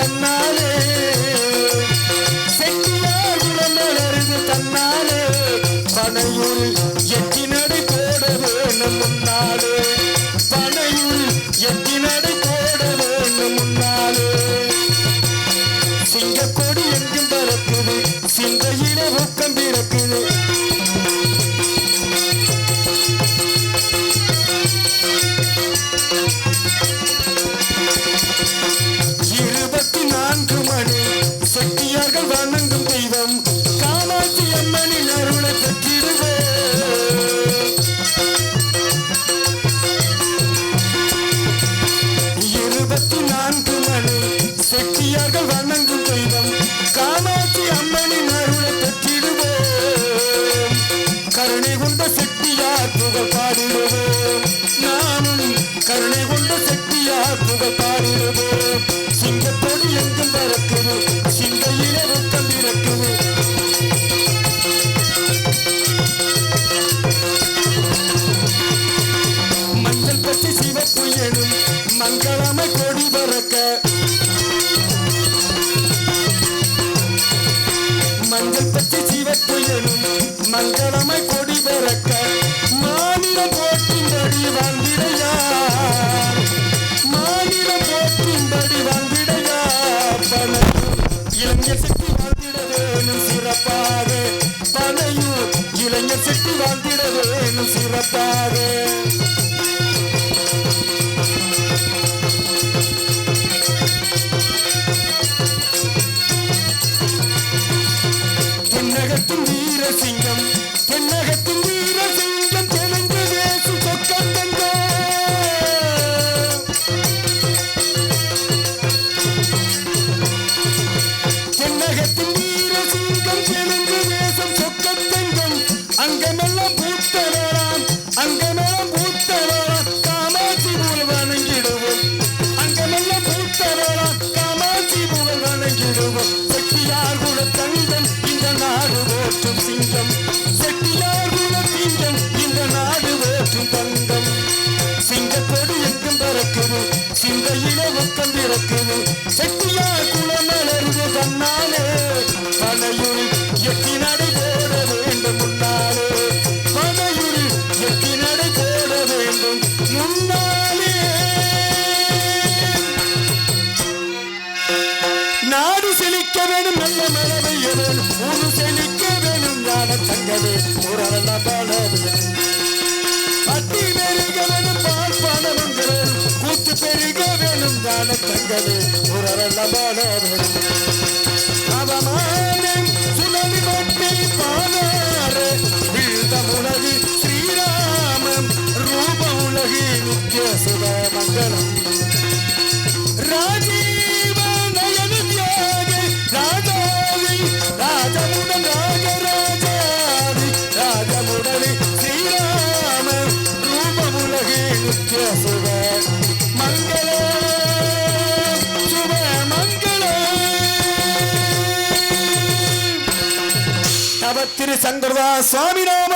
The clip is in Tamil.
தன்னாலே. செட்டியாகுளம் மலருது தன்னாலே. பனையூரில் என் அடியார்கள் வணங்கும் தெய்வம் காமாட்சி அம்மனின் அருளை பெற்றிடுவோம். கருணை கொண்ட சக்தியார் புகழ் பாடிடுவோம். நாமும் கருணை கொண்ட சக்தியார் புகழ் பாடிடுவோம். சிங்கத்தோடு எங்கும் பறக்குது மங்களமை சிவப்பு எனும் மங்களமை கொடி பறக்க மாநிலம் போற்றின்படி வந்திடையா மாநிலம் போற்றின்படி வந்திடையா பனையூர் இளைஞர் சக்தி வாழ்ந்திட வேணும் சிறப்பாக. பனையூர் இளைஞர் சக்தி வாழ்ந்திட வேணும் சிறப்பாக. தென்னகத்தின் வீர சிங்கம். தென்னகத்தின் வீர சிங்கம் தெலுங்கு தேசு சொக்கத்தங்க தென்னகத்தின் வீர சிங்கம் தெலுங்கு தேசம் சொக்கத்தங்கம் அங்கமெல்லாம் பூத்தவராம் அங்கமெல்லாம் பூத்தவராம் காமாட்சி புகழ் வணங்கிடுவோம். அங்கமெல்லாம் பூத்தவராம் காமாட்சி புகழ் வணங்கிடுவோம். செட்டியார் குலத்தை நாடு சிங்கம். செட்டியார் குல இந்த நாடு ஓட்டும் தங்கம். சிங்க சிங்கத்தோடு எங்கும் பறக்குது சிங்க ஒக்கம் பிறக்குது. செட்டியார் குலம் அலருது தன்னாலே பனையுரில் எட்டி நடை போட வேண்டும் முன்னாலே. பனையுரில் எட்டி நடை போட வேண்டும் முன்னாலே. நாடு செழிக்க வேணும் நல்ல மழை பெய்ய வேணும் ஊரு செழிக்க வேணும் ஞான தங்கவே ஒரு நல்ல மழை வேணும் பட்டி பெருக வேணும் பால் கூத்து பெருக வேணும் தான தங்கவே ஒரு நல்ல அவமா திரு சங்கர்வா சுவாமி நாமம்